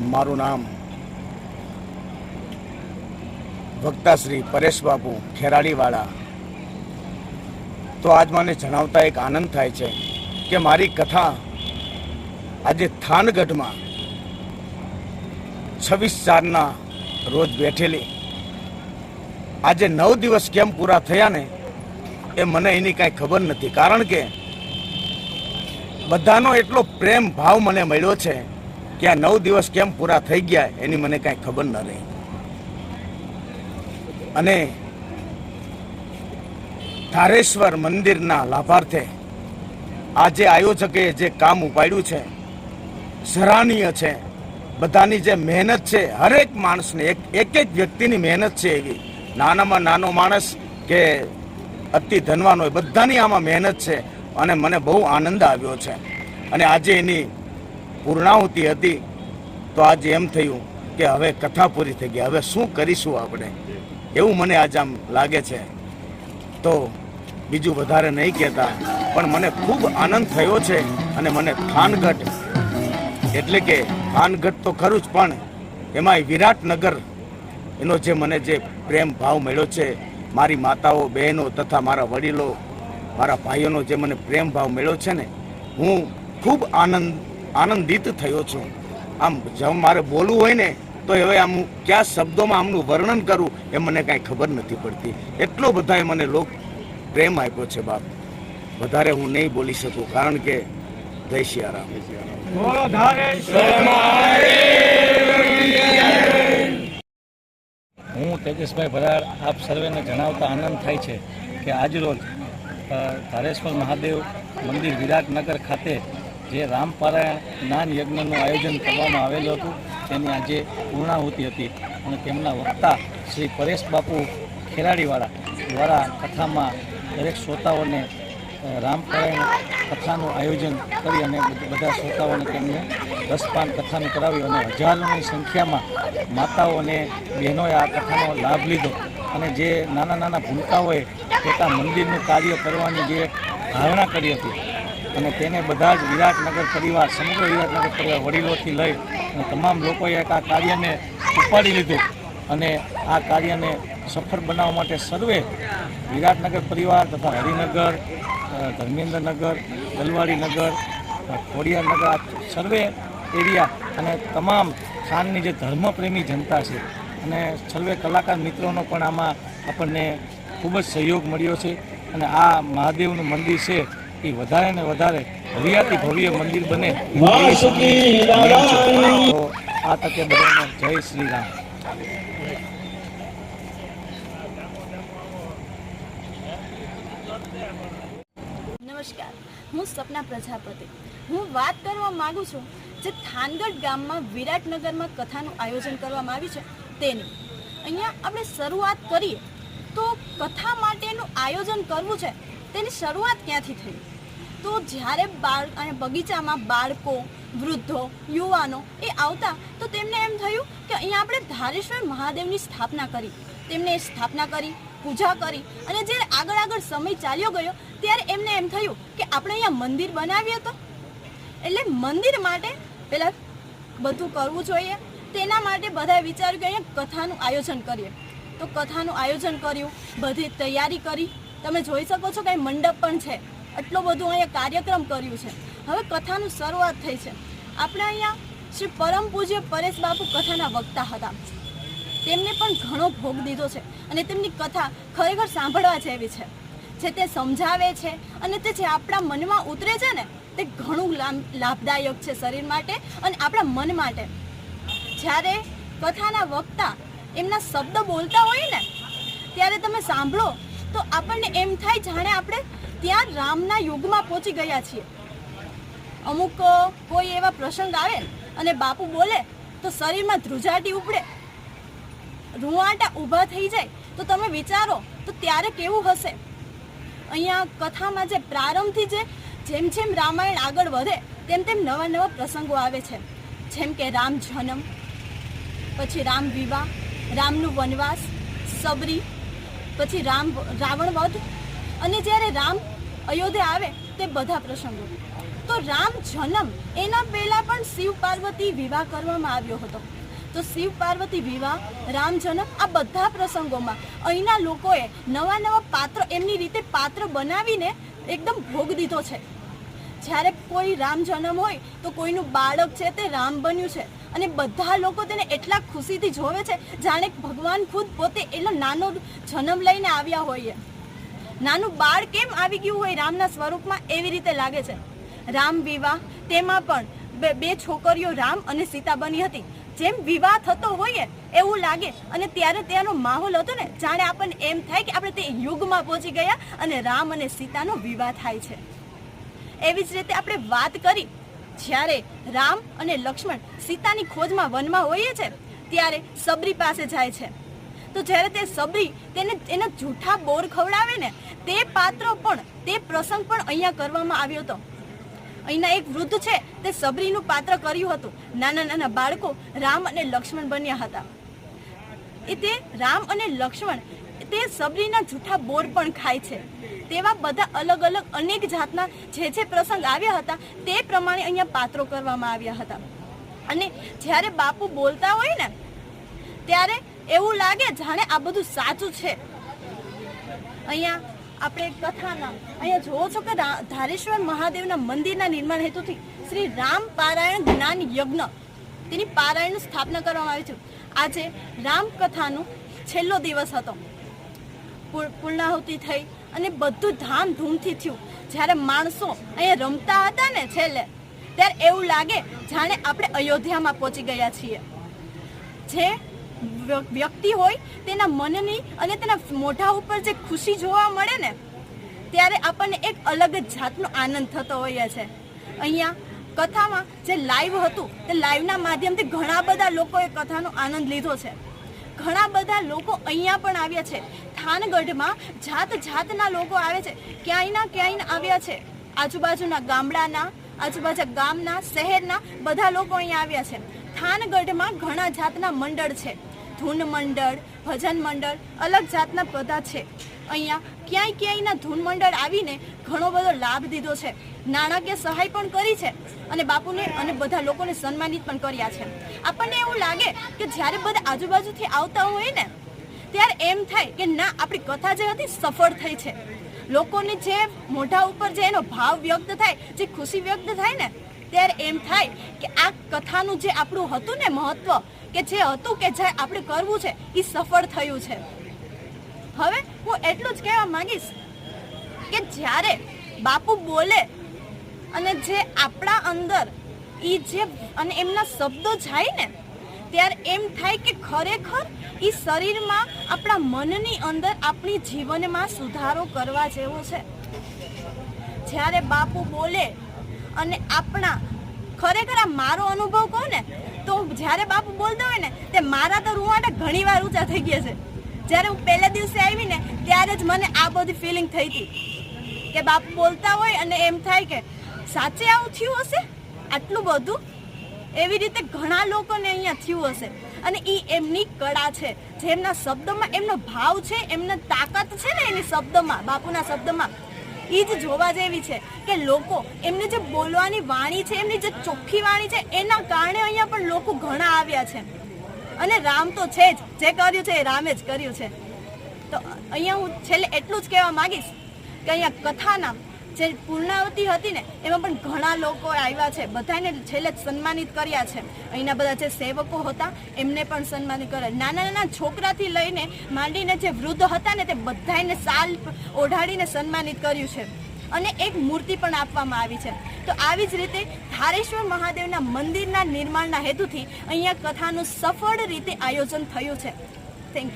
મારું નામ વક્તા શ્રી પરેશ બાપુ ખેરાડીવાળા. તો આજ મને જણાવતા એક આનંદ થાય છે કે મારી કથા આજે થાનગઢમાં છવ્વીસ ચારના રોજ બેઠેલી. આજે નવ દિવસ કેમ પૂરા થયા ને એ મને એની કાંઈ ખબર નથી. કારણ કે બધાનો એટલો પ્રેમ ભાવ મને મળ્યો છે કે આ નવ દિવસ કેમ પૂરા થઈ ગયા એની મને કાંઈ ખબર ન રહી. અને ધારેશ્વર મંદિરના લાભાર્થે આજે આયોજકે જે કામ ઉપાડ્યું છે, સરાહનીય છે, બધાની જે મહેનત છે, હરેક માણસને, એક એક એક વ્યક્તિની મહેનત છે એવી. નાનામાં નાનો માણસ કે અતિ ધનવાન હોય, બધાની આમાં મહેનત છે અને મને બહુ આનંદ આવ્યો છે. અને આજે એની પૂર્ણાહુતિ હતી, તો આજે એમ થયું કે હવે કથા પૂરી થઈ ગઈ. હવે શું કરીશું આપણે? એવું મને આજ આમ લાગે છે. તો બીજું વધારે નહીં કહેતા, પણ મને ખૂબ આનંદ થયો છે અને મને થાનગઢ, એટલે કે થાનગઢ તો ખરું જ, પણ એમાંય વિરાટનગર, એનો જે મને જે પ્રેમ ભાવ મળ્યો છે, મારી માતાઓ, બહેનો તથા મારા વડીલો, મારા ભાઈઓનો જે મને પ્રેમ ભાવ મળ્યો છે ને, હું ખૂબ આનંદ આનંદિત થયો છું. આમ જો મારે બોલવું હોય ને, તો હવે આમ કયા શબ્દોમાં આમનું વર્ણન કરું એ મને કાંઈ ખબર નથી પડતી. એટલો બધાએ મને લોક પ્રેમ આપ્યો છે બાપ. વધારે હું નહીં બોલી શકું, કારણ કે જય સિયારામ હું તેજસભાઈ ભરાડ આપ સર્વેને જણાવતા આનંદ થાય છે કે આજરોજ તારેશ્વર મહાદેવ મંદિર વિરાટનગર ખાતે જે રામપારાયણ જ્ઞાન યજ્ઞનું આયોજન કરવામાં આવેલું હતું, તેની આજે પૂર્ણાહુતિ હતી. અને તેમના વક્તા શ્રી પરેશ બાપુ ખેરાડીવાળા દ્વારા કથામાં દરેક શ્રોતાઓને રામપારાયણ કથાનું આયોજન કરી અને બધા શ્રોતાઓને તેમને રસપાન કથાનું કરાવ્યું અને હજારોની સંખ્યામાં માતાઓ અને બહેનોએ આ કથાનો લાભ લીધો. અને જે નાના નાના ભૂલકાઓએ પોતા મંદિરનું કાર્ય કરવાની જે ધારણા કરી હતી અને તેને બધા જ વિરાટનગર પરિવાર, સમગ્ર વિરાટનગર પરિવાર વડીલોથી લઈ અને તમામ લોકોએ આ કાર્યને ઉપાડી લીધું. અને આ કાર્યને સફળ બનાવવા માટે સર્વે વિરાટનગર પરિવાર તથા હરિનગર ધર્મેન્દ્રનગર, દલવાડીનગર ખોડિયાનગર આ સર્વે એરિયા અને તમામ ખાનની જે ધર્મપ્રેમી જનતા છે અને સર્વે કલાકાર મિત્રોનો પણ આમાં આપણને ખૂબ જ સહયોગ મળ્યો છે. અને આ મહાદેવનું મંદિર છે એ વધારે ને વધારે ભવ્યાતિ ભવ્ય મંદિર બને. તો આ તકે બધાને જય શ્રી રામ નમસ્કાર. હું સપના પ્રજાપતિ. હું વાત કરવા માંગુ છું જે થાનગઢ ગામમાં વિરાટનગરમાં કથાનું આયોજન કરવામાં આવ્યું છે તેની. અહીંયા આપણે શરૂઆત કરીએ. તો કથા માટેનું આયોજન કરવું છે તેની શરૂઆત ક્યાંથી થઈ? તો જ્યારે બાળ અને બગીચામાં બાળકો, વૃદ્ધો, યુવાનો એ આવતા, તો તેમને એમ થયું કે અહીંયા આપણે ધારેશ્વર મહાદેવની સ્થાપના કરી. તેમને સ્થાપના કરી, પૂજા કરી અને જ્યારે આગળ આગળ સમય ચાલ્યો ગયો, ત્યારે એમને એમ થયું કે આપણે અહીંયા મંદિર બનાવીએ તો? એટલે મંદિર માટે પહેલાં બધું કરવું જોઈએ. તેના માટે બધાએ વિચાર્યું કે અહીંયા કથાનું આયોજન કરીએ. તો કથાનું આયોજન કર્યું, બધી તૈયારી કરી. તમે જોઈ શકો છો કે મંડપ પણ છે. એટલો બધું અહીંયા કાર્યક્રમ કર્યું છે. હવે કથાનું શરૂઆત થઈ છે. આપણે અહીંયા શ્રી પરમ પૂજ્ય પરેશ બાપુ કથાના વક્તા હતા. તેમને પણ ઘણો ભોગ દીધો છે અને તેમની કથા ખરેખર સાંભળવા જેવી છે. જે તે સમજાવે છે અને તે જે આપણા મનમાં ઉતરે છે ને, તે ઘણું લાભદાયક છે શરીર માટે અને આપણા મન માટે. જ્યારે કથાના વક્તા એમના શબ્દ બોલતા હોય ને, ત્યારે તમે સાંભળો તો આપણને એમ થાય જાણે આપણે ત્યાં રામના યુગમાં પહોંચી ગયા છીએ. અમુક કોઈ એવા પ્રસંગ આવે અને બાપુ બોલે તો શરીરમાં ધ્રુજાટી ઉપડે. રૂવાટા ઊભા થઈ જાય તો તમે વિચારો તો ત્યારે કેવું હશે? અહીંયા કથામાં જે પ્રારંભથી જે જેમ જેમ રામાયણ આગળ વધે, તેમ તેમ નવા નવા પ્રસંગો આવે છે. જેમ કે રામ જન્મ, પછી રામ વિવાહ, રામનું વનવાસ, સબરી પછી રામ રાવણ વધ અને જ્યારે રામ અયોધ્યા આવે તે બધા પ્રસંગો. તો રામ જન્મ એના પહેલા પણ શિવ પાર્વતી વિવાહ કરવામાં આવ્યો હતો. તો શિવ પાર્વતી વિવાહ, રામ જન્મ આ બધા પ્રસંગોમાં અહીંના લોકોએ નવા નવા પાત્ર એમની રીતે પાત્ર બનાવીને એકદમ ભોગ દીધો છે. જ્યારે કોઈ રામ જન્મ હોય તો કોઈનું બાળક છે તે રામ બન્યું છે. અને બધા લોકો તેને એટલા ખુશીથી જોવે છે જાણે ભગવાન ખુદ પોતે એટલો નાનો જન્મ લઈને આવ્યા હોઈએ. નાનું બાળ કેમ આવી ગયું હોય રામના સ્વરૂપમાં એવી રીતે લાગે છે. રામ વિવાહ, તેમાં પણ બે છોકરીઓ રામ અને સીતા બની હતી. જેમ વિવાહ થતો હોઈએ એવું લાગે અને ત્યારે ત્યાંનો માહોલ હતો ને, જાણે આપણને એમ થાય કે આપણે તે યુગમાં પહોંચી ગયા અને રામ અને સીતાનો વિવાહ થાય છે. એવી જ રીતે આપણે વાત કરી. જ્યારે રામ અને લક્ષ્મણ સીતાની ખોજમાં વનમાં હોઈએ છે, ત્યારે સબરી પાસે જાય છે. તો જ્યારે તે સબરી તેને એના જૂઠા બોર ખવડાવે ને, તે પાત્ર પણ, તે પ્રસંગ પણ અહીંયા કરવામાં આવ્યો હતો. અહીંના એક વૃદ્ધ છે, તે સબરીનું પાત્ર કર્યું હતું. નાના નાના બાળકો રામ અને લક્ષ્મણ બન્યા હતા. એ તે રામ અને લક્ષ્મણ તે સબરીના જૂઠા બોર પણ ખાય છે. તેવા બધા અલગ અલગ અનેક જાતના જે જે પ્રસંગ આવ્યા હતા, તે પ્રમાણે અહીંયા પાત્રો કરવામાં આવ્યા હતા. અને જ્યારે બાપુ બોલતા હોય ને, ત્યારે એવું લાગે જાણે આ બધું સાચું છે. અહીંયા આપણે કથાના, અહીંયા જોવો છો કે ધારેશ્વર મહાદેવના મંદિરના નિર્માણ હેતુથી શ્રી રામ પારાયણ જ્ઞાન યજ્ઞ, તેની પારાયણની સ્થાપના કરવામાં આવી છે. આજે રામ કથાનો છેલ્લો દિવસ હતો. પૂર્ણાહુતિ થઈ અને બધું ધામધૂમથી થયું. જ્યારે માણસો અહીંયા રમતા હતા ને છેલ્લે, ત્યારે એવું લાગે જાણે આપણે અયોધ્યામાં પહોંચી ગયા છીએ. જે વ્ય- વ્યક્તિ હોય, તેના મનની અને તેના મોઢા ઉપર જે ખુશી જોવા મળે ને, ત્યારે આપણને એક અલગ જ જાતનો આનંદ થતો હોઈએ છે. અહીંયા કથામાં જે લાઈવ હતું, તે લાઈવના માધ્યમથી ઘણા બધા લોકોએ કથાનો આનંદ લીધો છે. ઘણા બધા લોકો અહીંયા પણ આવ્યા છે. થાનગઢમાં જાત જાતના લોકો આવે છે. ક્યાંયના ક્યાંય આવ્યા છે. આજુબાજુના ગામડાના આજુબાજુ ગામના, શહેરના બધા લોકો અહીંયા આવ્યા છે. થાનગઢમાં ઘણા જાતના મંડળ છે. ધૂન મંડળ, ભજન મંડળ, અલગ જાતના બધા છે. અહીંયા ક્યાંય ક્યાંયના ધૂન મંડળ આવીને ઘણો બધો લાભ દીધો છે. નાણાકીય સહાય પણ કરી છે અને બાપુને અને બધા લોકોને સન્માનિત પણ કર્યા છે. આપણને એવું લાગે કે જ્યારે બધા આજુબાજુથી આવતા હોય ને એમ થાય કે ના, આપણી કથા જે હતી સફળ થઈ છે. લોકોને જે મોઢા ઉપર જે એનો ભાવ વ્યક્ત થાય, જે ખુશી વ્યક્ત થાય ને, ત્યારે એમ થાય કે આ કથાનું જે આપણું હતું ને મહત્વ, કે જે હતું કે જે આપણે કરવું છે એ સફળ થયું છે. હવે હું એટલું જ કહેવા માંગીશ કે જ્યારે બાપુ બોલે અને જે આપણા અંદર એ જે અને એમના શબ્દો જાય ને ત્યારે એમ થાય કે ખરેખર એ શરીરમાં આપણા મનની અંદર આપણી જીવનમાં સુધારો કરવા જેવો છે. જ્યારે બાપુ બોલે અને આપણા ખરેખર આ મારો અનુભવ કહું ને, તો જ્યારે બાપુ બોલતા હોય ને, તે મારા તો રૂવાટા ઘણી વાર ઊંચા થઈ ગયા છે. જ્યારે હું પહેલા દિવસે આવી ને, ત્યારે જ મને આ બધી ફિલિંગ થઈ હતી. કે બાપુ બોલતા હોય અને એમ થાય કે, સાચે આવું થયું હશે? આટલું બધું એવી રીતે ઘણા લોકોને અહીંયા થયું હશે. અને એ એમની કળા છે. જેમના શબ્દોમાં, એમનો ભાવ છે, એમના તાકાત છે ને એની શબ્દમાં, બાપુના શબ્દમાં. એ જ જોવા જેવી છે કે લોકો એમને જે બોલવાની વાણી છે, એમની જે ચોખ્ખી વાણી છે, એના કારણે અહીંયા પણ લોકો ઘણા આવ્યા છે. અને રામ તો છે જ. જે કર્યું છે એ રામે જ કર્યું છે. તો અહીંયા હું છેલ્લે એટલું જ કહેવા માંગીશ કે અહીંયા કથાના જે પૂર્ણાવતી હતી ને, એમાં પણ ઘણા લોકો આવ્યા છે. બધાને છેલ્લે સન્માનિત કર્યા છે. અહીંના બધા જે સેવકો હતા, એમને પણ સન્માનિત કર્યા. નાના નાના છોકરાથી લઈને માંડીને જે વૃદ્ધ હતા ને, તે બધાને સાલ ઓઢાડીને સન્માનિત કર્યું છે. અને એક મૂર્તિ પણ આપવામાં આવી છે. તો આવી જ રીતે ધારેશ્વર મહાદેવના મંદિરના નિર્માણના હેતુથી અહીંયા કથાનું સફળ રીતે આયોજન થયું છે. Thank you